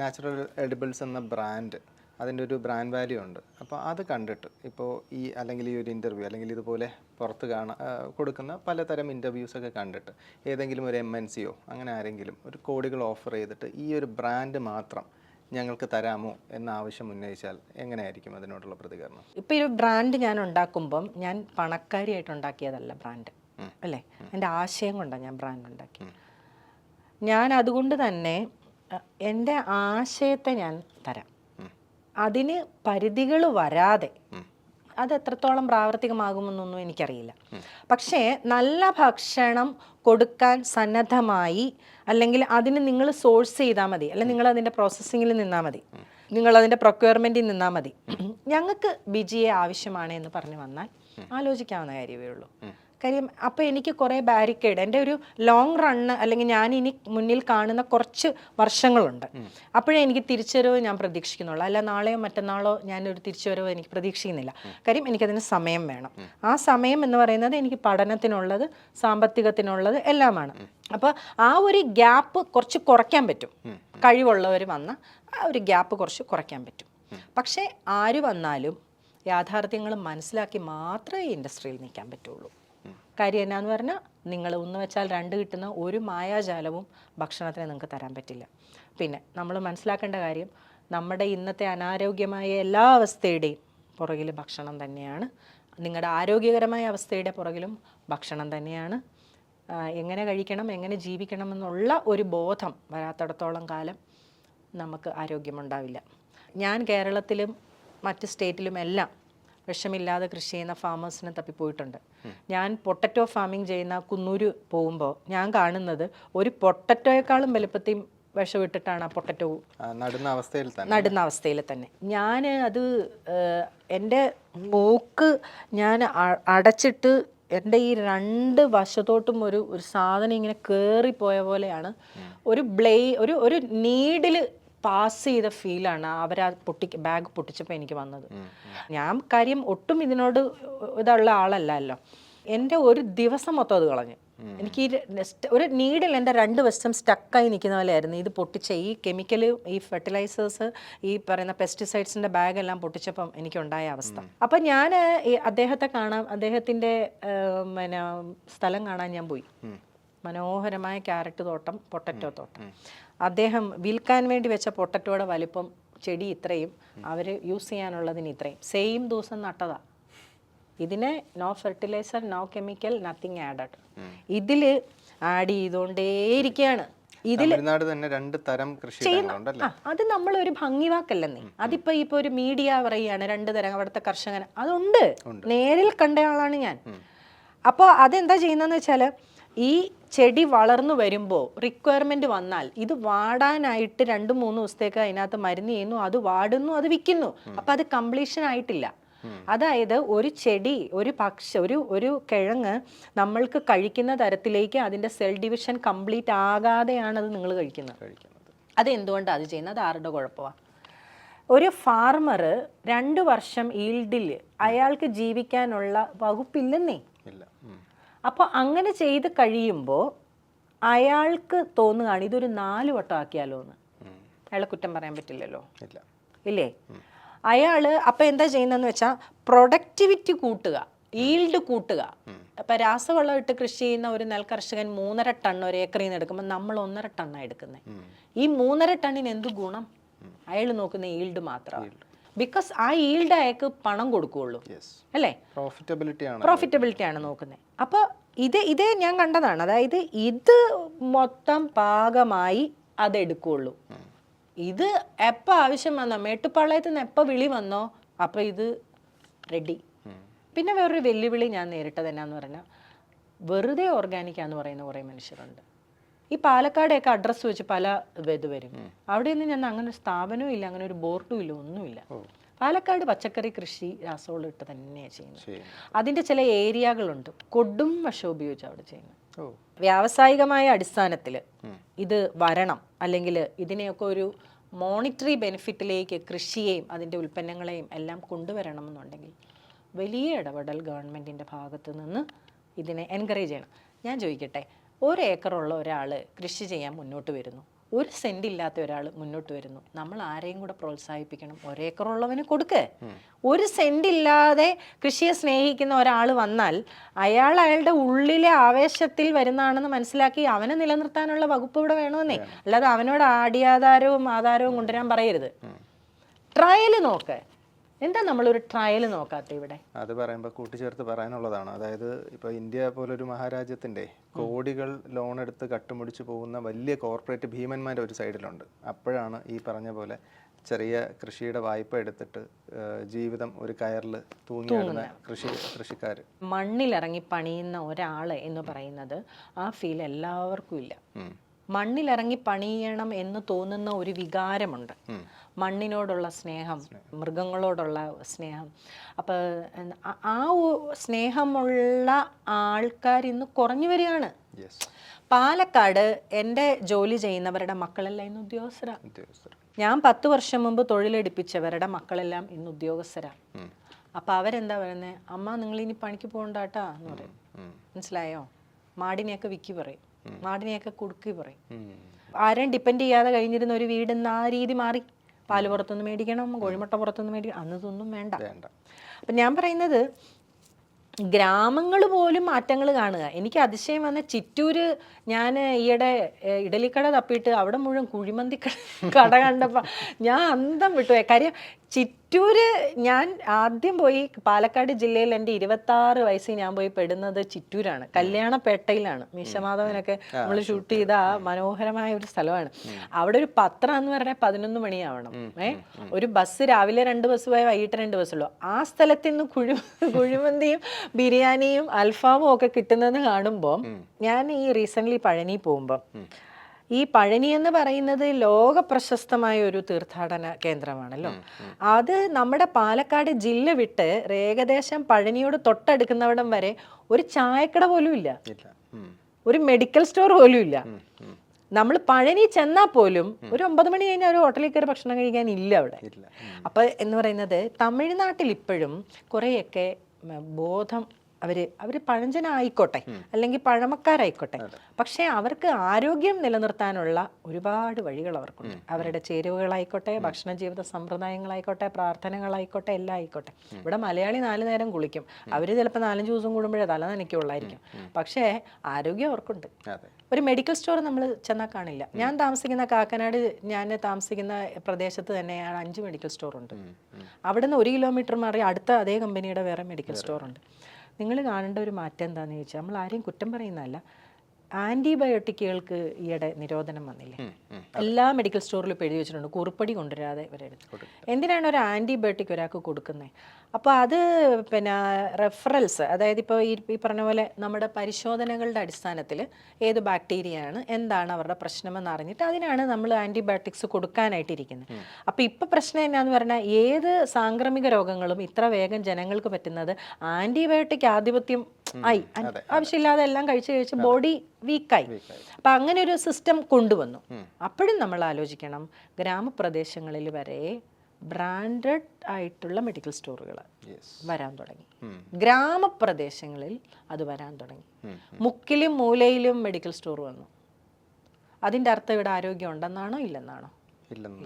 Natural എഡിബിൾസ് എന്ന brand അതിന്റെ ഒരു ബ്രാൻഡ് വാല്യൂ ഉണ്ട്. അപ്പോൾ അത് കണ്ടിട്ട് ഇപ്പോൾ ഈ അല്ലെങ്കിൽ ഈ ഒരു ഇന്റർവ്യൂ അല്ലെങ്കിൽ ഇതുപോലെ പുറത്ത് കാണാൻ കൊടുക്കുന്ന പലതരം ഇന്റർവ്യൂസ് ഒക്കെ കണ്ടിട്ട് ഏതെങ്കിലും ഒരു എം എൻ സിയോ അങ്ങനെ ആരെങ്കിലും ഒരു കോടികൾ ഓഫർ ചെയ്തിട്ട് ഈ ഒരു ബ്രാൻഡ് മാത്രം ഞങ്ങൾക്ക് തരാമോ എന്ന ആവശ്യം ഉന്നയിച്ചാൽ എങ്ങനെയായിരിക്കും അതിനോടുള്ള പ്രതികരണം? ഇപ്പോൾ ഈ ഒരു ബ്രാൻഡ് ഞാൻ ഉണ്ടാക്കുമ്പം ഞാൻ പണക്കാരിയായിട്ട് ഉണ്ടാക്കിയതല്ല ബ്രാൻഡ് അല്ലേ? എന്റെ ആശയം കൊണ്ടാണ് ഞാൻ ബ്രാൻഡ് ഉണ്ടാക്കി ഞാൻ അതുകൊണ്ട് തന്നെ എന്റെ ആശയത്തെ ഞാൻ തരാം. അതിന് പരിധികൾ വരാതെ അത് എത്രത്തോളം പ്രാവർത്തികമാകുമെന്നൊന്നും എനിക്കറിയില്ല. പക്ഷേ നല്ല ഭക്ഷണം കൊടുക്കാൻ സന്നദ്ധമായി അല്ലെങ്കിൽ അതിന് നിങ്ങൾ സോഴ്സ് ചെയ്താൽ മതി. അല്ലെങ്കിൽ നിങ്ങൾ അതിന്റെ പ്രോസസ്സിങ്ങിൽ നിന്നാൽ മതി. നിങ്ങൾ അതിന്റെ പ്രൊക്യൂർമെന്റിൽ നിന്നാൽ മതി. ഞങ്ങൾക്ക് ബിജിയെ ആവശ്യമാണ് എന്ന് പറഞ്ഞു വന്നാൽ ആലോചിക്കാവുന്ന കാര്യമേ ഉള്ളൂ. കാര്യം അപ്പോൾ എനിക്ക് കുറേ ബാരിക്കേഡ്. എന്റെ ഒരു ലോങ് റണ്ണ് അല്ലെങ്കിൽ ഞാൻ ഇനി മുന്നിൽ കാണുന്ന കുറച്ച് വർഷങ്ങളുണ്ട്. അപ്പോഴേ എനിക്ക് തിരിച്ചുവരവ് ഞാൻ പ്രതീക്ഷിക്കുന്നുള്ളൂ. അല്ല നാളെയോ മറ്റന്നാളോ ഞാനൊരു തിരിച്ചുവരവ് എനിക്ക് പ്രതീക്ഷിക്കുന്നില്ല. കാര്യം എനിക്കതിന് സമയം വേണം. ആ സമയം എന്ന് പറയുന്നത് എനിക്ക് പഠനത്തിനുള്ളത് സാമ്പത്തികത്തിനുള്ളത് എല്ലാമാണ്. അപ്പോൾ ആ ഒരു ഗ്യാപ്പ് കുറച്ച് കുറയ്ക്കാൻ പറ്റും. കഴിവുള്ളവർ വന്ന ആ ഒരു ഗ്യാപ്പ് കുറച്ച് കുറയ്ക്കാൻ പറ്റും. പക്ഷേ ആര് വന്നാലും യാഥാർത്ഥ്യങ്ങൾ മനസ്സിലാക്കി മാത്രമേ ഇൻഡസ്ട്രിയിൽ നിൽക്കാൻ പറ്റുള്ളൂ. കാര്യം എന്നാന്ന് പറഞ്ഞാൽ നിങ്ങൾ ഒന്ന് വെച്ചാൽ രണ്ട് കിട്ടുന്ന ഒരു മായാജാലവും ഭക്ഷണത്തിന് നിങ്ങൾക്ക് തരാൻ പറ്റില്ല. പിന്നെ നമ്മൾ മനസ്സിലാക്കേണ്ട കാര്യം നമ്മുടെ ഇന്നത്തെ അനാരോഗ്യമായ എല്ലാ അവസ്ഥയുടെയും പുറകിൽ ഭക്ഷണം തന്നെയാണ്. നിങ്ങളുടെ ആരോഗ്യകരമായ അവസ്ഥയുടെ പുറകിലും ഭക്ഷണം തന്നെയാണ്. എങ്ങനെ കഴിക്കണം എങ്ങനെ ജീവിക്കണം എന്നുള്ള ഒരു ബോധം വരാത്തിടത്തോളം കാലം നമുക്ക് ആരോഗ്യമുണ്ടാവില്ല. ഞാൻ കേരളത്തിലും മറ്റ് സ്റ്റേറ്റിലും എല്ലാം വിഷമില്ലാതെ കൃഷി ചെയ്യുന്ന ഫാമേഴ്സിനെ തപ്പിപ്പോയിട്ടുണ്ട്. ഞാൻ പൊട്ടറ്റോ ഫാമിംഗ് ചെയ്യുന്ന കുന്നൂര് പോകുമ്പോൾ ഞാൻ കാണുന്നത് ഒരു പൊട്ടറ്റോയെക്കാളും വലുപ്പത്തിൽ വിഷമിട്ടിട്ടാണ് ആ പൊട്ടറ്റോ നടുന്ന അവസ്ഥയിൽ തന്നെ. നടുന്ന അവസ്ഥയിൽ തന്നെ. ഞാൻ അത് എന്റെ മൂക്ക് ഞാൻ അടച്ചിട്ട് എന്റെ ഈ രണ്ട് വശത്തോട്ടും ഒരു ഒരു സാധനം ഇങ്ങനെ കയറിപ്പോയ പോലെയാണ്. ഒരു ബ്ലേ ഒരു ഒരു നീഡിൽ പാസ് ചെയ്ത ഫീലാണ് അവർ ആ പൊട്ടി ബാഗ് പൊട്ടിച്ചപ്പോൾ എനിക്ക് വന്നത്. ഞാൻ കാര്യം ഒട്ടും ഇതിനോട് ഇതുള്ള ആളല്ലല്ലോ. എന്റെ ഒരു ദിവസം മൊത്തം അത് കളഞ്ഞു. എനിക്ക് ഈ ഒരു നീഡിൽ എന്റെ രണ്ട് വശം സ്റ്റക്കായി നിൽക്കുന്ന പോലെയായിരുന്നു. ഇത് പൊട്ടിച്ച ഈ കെമിക്കൽ ഈ ഫെർട്ടിലൈസേഴ്സ് ഈ പറയുന്ന പെസ്റ്റിസൈഡ്സിന്റെ ബാഗെല്ലാം പൊട്ടിച്ചപ്പം എനിക്കുണ്ടായ അവസ്ഥ. അപ്പം ഞാൻ അദ്ദേഹത്തെ കാണാൻ അദ്ദേഹത്തിന്റെ പിന്നെ സ്ഥലം കാണാൻ ഞാൻ പോയി. മനോഹരമായ ക്യാരറ്റ് തോട്ടം പൊട്ടറ്റോ തോട്ടം. അദ്ദേഹം വിൽക്കാൻ വേണ്ടി വെച്ച പൊട്ടറ്റോയുടെ വലിപ്പം ചെടി ഇത്രയും അവർ യൂസ് ചെയ്യാനുള്ളതിന് ഇത്രയും. സെയിം ദിവസം നട്ടതാ. ഇതിന് no fertiliser no chemical nothing added ഇതിൽ ആഡ് ചെയ്തുകൊണ്ടേയിരിക്കുകയാണ് ഇതിൽ തന്നെ രണ്ട് തരം കൃഷി അത് നമ്മളൊരു ഭംഗിവാക്കല്ലെന്നേ. അതിപ്പോ ഇപ്പൊ ഒരു മീഡിയ പറയുകയാണ് രണ്ട് തരം അവിടുത്തെ കർഷകൻ അതുണ്ട്. നേരിൽ കണ്ട ആളാണ് ഞാൻ. അപ്പോൾ അതെന്താ ചെയ്യുന്നതെന്ന് വെച്ചാൽ ഈ ചെടി വളർന്നു വരുമ്പോൾ റിക്വയർമെന്റ് വന്നാൽ ഇത് വാടാനായിട്ട് രണ്ട് മൂന്ന് ദിവസത്തേക്ക് അതിനകത്ത് മരുന്ന് ചെയ്യുന്നു അത് വാടുന്നു അത് വിൽക്കുന്നു. അപ്പം അത് കംപ്ലീഷൻ ആയിട്ടില്ല. അതായത് ഒരു ചെടി ഒരു പക്ഷ ഒരു ഒരു കിഴങ്ങ് നമ്മൾക്ക് കഴിക്കുന്ന തരത്തിലേക്ക് അതിന്റെ സെൽ ഡിവിഷൻ കംപ്ലീറ്റ് ആകാതെയാണ് അത് നിങ്ങൾ കഴിക്കുന്നത്. അത് അതെന്തുകൊണ്ടാണ് അത് ചെയ്യുന്നത്? അത് ആരുടെ കുഴപ്പമാണ് ഒരു ഫാർമർ രണ്ട് വർഷം ഈൽഡിൽ അയാൾക്ക് ജീവിക്കാനുള്ള വകുപ്പില്ലെന്നേ. അപ്പോൾ അങ്ങനെ ചെയ്ത് കഴിയുമ്പോൾ അയാൾക്ക് തോന്നുകയാണ് ഇതൊരു നാല് വട്ടം ആക്കിയാലോ എന്ന് അയാളെ കുറ്റം പറയാൻ പറ്റില്ലല്ലോ. ഇല്ല. അയാൾ അപ്പം എന്താ ചെയ്യുന്നതെന്ന് വെച്ചാൽ പ്രൊഡക്ടിവിറ്റി കൂട്ടുക ഈൽഡ് കൂട്ടുക. അപ്പം രാസവളം ഇട്ട് കൃഷി ചെയ്യുന്ന ഒരു നെൽകർഷകൻ മൂന്നര ടൺ ഒരു ഏക്കറിൽ നിന്ന് എടുക്കുമ്പോൾ നമ്മൾ ഒന്നര ടണ്ണാണ് എടുക്കുന്നത് ഈ മൂന്നര ടണ്ണിന് എന്ത് ഗുണം? അയാൾ നോക്കുന്ന ഈൽഡ് മാത്രമാണ് ബിക്കോസ് ആ ഈൽഡ് അയാൾക്ക് പണം കൊടുക്കുകയുള്ളൂ. അല്ലേ? പ്രോഫിറ്റബിലിറ്റി ആണ്. പ്രോഫിറ്റബിലിറ്റി ആണ് നോക്കുന്നത് അപ്പോൾ ഇത് ഇതേ ഞാൻ കണ്ടതാണ്. അതായത് ഇത് മൊത്തം പാകമായി അതെടുക്കുകയുള്ളൂ ഇത് എപ്പോൾ ആവശ്യം വന്നോ? മേട്ടുപ്പാളയത്തിൽ നിന്ന് എപ്പോൾ വിളി വന്നോ? അപ്പോൾ ഇത് റെഡി പിന്നെ വേറൊരു വെല്ലുവിളി ഞാൻ നേരിട്ടത് എന്നാന്ന് പറഞ്ഞാൽ വെറുതെ ഓർഗാനിക്കാന്ന് പറയുന്ന കുറേ മനുഷ്യരുണ്ട്. ഈ പാലക്കാടെയൊക്കെ അഡ്രസ്സ് വെച്ച് പല ഇത് വരും. അവിടെ നിന്ന് ഞാൻ അങ്ങനെ ഒരു സ്ഥാപനവും ഇല്ല അങ്ങനെ ഒരു ബോർഡും ഇല്ല ഒന്നുമില്ല. പാലക്കാട് പച്ചക്കറി കൃഷി രാസവളം ഇട്ട് തന്നെയാണ് ചെയ്യുന്നത്. അതിന്റെ അതിന്റെ ചില ഏരിയകളുണ്ട്. കൊടും വശം ഉപയോഗിച്ച് അവിടെ ചെയ്യുന്നത്. വ്യാവസായികമായ അടിസ്ഥാനത്തിൽ ഇത് വരണം അല്ലെങ്കിൽ ഇതിനെയൊക്കെ ഒരു മോണിറ്ററി ബെനിഫിറ്റിലേക്ക് കൃഷിയെയും അതിന്റെ ഉൽപ്പന്നങ്ങളെയും എല്ലാം കൊണ്ടുവരണം എന്നുണ്ടെങ്കിൽ വലിയ ഇടപെടൽ ഗവൺമെന്റിന്റെ ഭാഗത്ത് നിന്ന് ഇതിനെ എൻകറേജ് ചെയ്യണം. ഞാൻ ചോദിക്കട്ടെ ഒരു ഏക്കറുള്ള ഒരാൾ കൃഷി ചെയ്യാൻ മുന്നോട്ട് വരുന്നു. ഒരു സെന്റ് ഇല്ലാത്ത ഒരാൾ മുന്നോട്ട് വരുന്നു. നമ്മൾ ആരെയും കൂടെ പ്രോത്സാഹിപ്പിക്കണം. ഒരേക്കറുള്ളവന് കൊടുക്കേ. ഒരു സെന്റ് ഇല്ലാതെ കൃഷിയെ സ്നേഹിക്കുന്ന ഒരാൾ വന്നാൽ അയാൾ അയാളുടെ ഉള്ളിലെ ആവേശത്തിൽ വരുന്നതാണെന്ന് മനസ്സിലാക്കി അവനെ നിലനിർത്താനുള്ള വകുപ്പ് ഇവിടെ വേണമെന്നേ. അല്ലാതെ അവനോട് ആടിയാധാരവും ആധാരവും കൊണ്ടുവരാൻ പറയരുത്. ട്രയൽ നോക്ക്. എന്താ നമ്മളൊരു ട്രയൽ നോക്കാത്ത ഇവിടെ? അത് പറയുമ്പോൾ കൂട്ടിച്ചേർത്ത് പറയാനുള്ളതാണ്. അതായത് ഇപ്പോൾ ഇന്ത്യ പോലൊരു മഹാരാജ്യത്തിന്റെ കോടികൾ ലോൺ എടുത്ത് കട്ടുമുടിച്ച് പോകുന്ന വലിയ കോർപ്പറേറ്റ് ഭീമന്മാരുടെ ഒരു സൈഡിലുണ്ട്. അപ്പോഴാണ് ഈ പറഞ്ഞ പോലെ ചെറിയ കൃഷിയുടെ വായ്പ എടുത്തിട്ട് ജീവിതം ഒരു കയറിൽ തൂങ്ങിയിടുന്ന കൃഷി കൃഷിക്കാർ മണ്ണിലിറങ്ങി പണിയുന്ന ഒരാൾ എന്ന് പറയുന്നത് ആ ഫീൽ എല്ലാവർക്കും ഇല്ല. മണ്ണിലിറങ്ങി പണിയണം എന്ന് തോന്നുന്ന ഒരു വികാരമുണ്ട്. മണ്ണിനോടുള്ള സ്നേഹം മൃഗങ്ങളോടുള്ള സ്നേഹം. അപ്പോൾ ആ സ്നേഹമുള്ള ആൾക്കാർ ഇന്ന് കുറഞ്ഞു വരികയാണ്. പാലക്കാട് എന്റെ ജോലി ചെയ്യുന്നവരുടെ മക്കളെല്ലാം ഇന്ന് ഉദ്യോഗസ്ഥരാണ് ഞാൻ പത്ത് വർഷം മുമ്പ് തൊഴിലെടുപ്പിച്ചവരുടെ മക്കളെല്ലാം ഇന്ന് ഉദ്യോഗസ്ഥരാണ് അപ്പോൾ അവരെന്താ പറയുന്നത് അമ്മ നിങ്ങൾ ഇനി പണിക്ക് പോകണ്ടാട്ടാ എന്ന് പറയും. മനസ്സിലായോ? മാടിനെയൊക്കെ വിക്കി പറയും. മാടിനെയൊക്കെ കുടുക്കി പറയും. ആരെയും ഡിപ്പെൻഡ് ചെയ്യാതെ കഴിഞ്ഞിരുന്ന ഒരു വീട് ആ രീതി മാറി. പാൽ പുറത്തുനിന്ന് മേടിക്കണം കോഴിമുട്ട പുറത്തുനിന്ന് മേടിക്കണം അന്നതൊന്നും വേണ്ട. വേണ്ട. അപ്പം ഞാൻ പറയുന്നത് ഗ്രാമങ്ങൾ പോലും മാറ്റങ്ങൾ കാണുക. എനിക്ക് അതിശയം വന്ന ചിറ്റൂര് ഞാൻ ഈയിടെ ഇഡലിക്കട തപ്പിയിട്ട് അവിടെ മുഴുവൻ കുഴിമന്തി കട കണ്ടപ്പോൾ ഞാൻ അന്തം വിട്ടു. കാര്യം ചിറ്റൂര് ഞാൻ ആദ്യം പോയി പാലക്കാട് ജില്ലയിൽ എന്റെ ഇരുപത്താറ് വയസ്സിൽ ഞാൻ പോയി പെടുന്നത് ചിറ്റൂരാണ്. കല്യാണപേട്ടയിലാണ് മീശമാധവനൊക്കെ നമ്മൾ ഷൂട്ട് ചെയ്ത ആ മനോഹരമായ ഒരു സ്ഥലമാണ്. അവിടെ ഒരു പത്രം എന്ന് പറഞ്ഞാൽ പതിനൊന്ന് മണിയാവണം. ഏ? ഒരു ബസ് രാവിലെ രണ്ട് ബസ് പോയാൽ വൈകിട്ട് രണ്ട് ബസ്സുള്ളൂ ആ സ്ഥലത്ത് നിന്ന് കുഴി കുഴിമന്തിയും ബിരിയാണിയും അൽഫാമും ഒക്കെ കിട്ടുന്നതെന്ന് കാണുമ്പോൾ ഞാൻ ഈ റീസെന്റ്ലി പഴനി പോകുമ്പോൾ ഈ പഴനി എന്ന് പറയുന്നത് ലോക പ്രശസ്തമായ ഒരു തീർത്ഥാടന കേന്ദ്രമാണല്ലോ. അത് നമ്മുടെ പാലക്കാട് ജില്ല വിട്ട് ഏകദേശം പഴനിയോട് തൊട്ടടുക്കുന്നവിടം വരെ ഒരു ചായക്കട പോലും ഇല്ല. ഒരു മെഡിക്കൽ സ്റ്റോർ പോലും ഇല്ല. നമ്മൾ പഴനി ചെന്നാൽ പോലും ഒരു ഒമ്പത് മണി കഴിഞ്ഞാൽ ഒരു ഹോട്ടലിൽ കയറി ഭക്ഷണം കഴിക്കാൻ ഇല്ല അവിടെ. അപ്പോൾ എന്ന് പറയുന്നത് തമിഴ്നാട്ടിൽ ഇപ്പോഴും കുറേയൊക്കെ ബോധം അവർ അവർ പഴഞ്ചനായിക്കോട്ടെ അല്ലെങ്കിൽ പഴമക്കാരായിക്കോട്ടെ. പക്ഷേ അവർക്ക് ആരോഗ്യം നിലനിർത്താനുള്ള ഒരുപാട് വഴികൾ അവർക്കുണ്ട്. അവരുടെ ചേരുവകളായിക്കോട്ടെ ഭക്ഷണ ജീവിത സമ്പ്രദായങ്ങളായിക്കോട്ടെ പ്രാർത്ഥനകളായിക്കോട്ടെ എല്ലാം ആയിക്കോട്ടെ ഇവിടെ മലയാളി നാലു നേരം കുളിക്കും. അവർ ചിലപ്പോൾ നാലഞ്ച് ദിവസം കൂടുമ്പോഴേ തല നനയ്ക്കുള്ളായിരിക്കും. പക്ഷേ ആരോഗ്യം അവർക്കുണ്ട്. ഒരു മെഡിക്കൽ സ്റ്റോർ നമ്മൾ ചെന്നാൽ കാണില്ല. ഞാൻ താമസിക്കുന്ന കാക്കനാട് ഞാൻ താമസിക്കുന്ന പ്രദേശത്ത് തന്നെയാണ് അഞ്ച് മെഡിക്കൽ സ്റ്റോർ ഉണ്ട് അവിടുന്ന് ഒരു കിലോമീറ്റർ മാറി അടുത്ത അതേ കമ്പനിയുടെ വേറെ മെഡിക്കൽ സ്റ്റോർ ഉണ്ട് നിങ്ങൾ കാണേണ്ട ഒരു മാറ്റം എന്താണെന്ന് ചോദിച്ചാൽ നമ്മൾ ആരെയും കുറ്റം പറയുന്നതല്ല. ആന്റിബയോട്ടിക്കുകൾക്ക് ഈയിടെ നിരോധനം വന്നില്ലേ? എല്ലാ മെഡിക്കൽ സ്റ്റോറിലും എഴുതി വെച്ചിട്ടുണ്ട്. കുറുപ്പടി കൊണ്ടുവരാതെ വരരുത് എന്തിനാണ് ഒരു ആന്റിബയോട്ടിക് ഒരാൾക്ക് കൊടുക്കുന്നത് അപ്പോൾ അത് പിന്നെ റെഫറൻസ് അതായത് ഇപ്പോൾ ഈ ഈ പറഞ്ഞ പോലെ നമ്മുടെ പരിശോധനകളുടെ അടിസ്ഥാനത്തിൽ ഏത് ബാക്ടീരിയയാണ് എന്താണ് അവരുടെ പ്രശ്നമെന്ന് അറിഞ്ഞിട്ട് അതിനാണ് നമ്മൾ ആന്റിബയോട്ടിക്സ് കൊടുക്കാനായിട്ടിരിക്കുന്നത് അപ്പോൾ ഇപ്പോൾ പ്രശ്നം എന്നാന്ന് പറഞ്ഞാൽ ഏത് സാംക്രമിക രോഗങ്ങളും ഇത്ര വേഗം ജനങ്ങൾക്ക് പറ്റുന്നത് ആന്റിബയോട്ടിക് ആധിപത്യം ആയി. ആവശ്യമില്ലാതെ എല്ലാം കഴിച്ച് കഴിച്ച് ബോഡി വീക്കായി. അപ്പം അങ്ങനെ ഒരു സിസ്റ്റം കൊണ്ടുവന്നു. അപ്പോഴും നമ്മൾ ആലോചിക്കണം ഗ്രാമപ്രദേശങ്ങളിൽ വരെ ബ്രാൻഡഡ് ആയിട്ടുള്ള മെഡിക്കൽ സ്റ്റോറുകൾ വരാൻ തുടങ്ങി. ഗ്രാമപ്രദേശങ്ങളിൽ അത് വരാൻ തുടങ്ങി. മുക്കിലും മൂലയിലും മെഡിക്കൽ സ്റ്റോർ വന്നു. അതിന്റെ അർത്ഥം ഇവിടെ ആരോഗ്യം ഉണ്ടെന്നാണോ ഇല്ലെന്നാണോ? ഇല്ലെന്ന്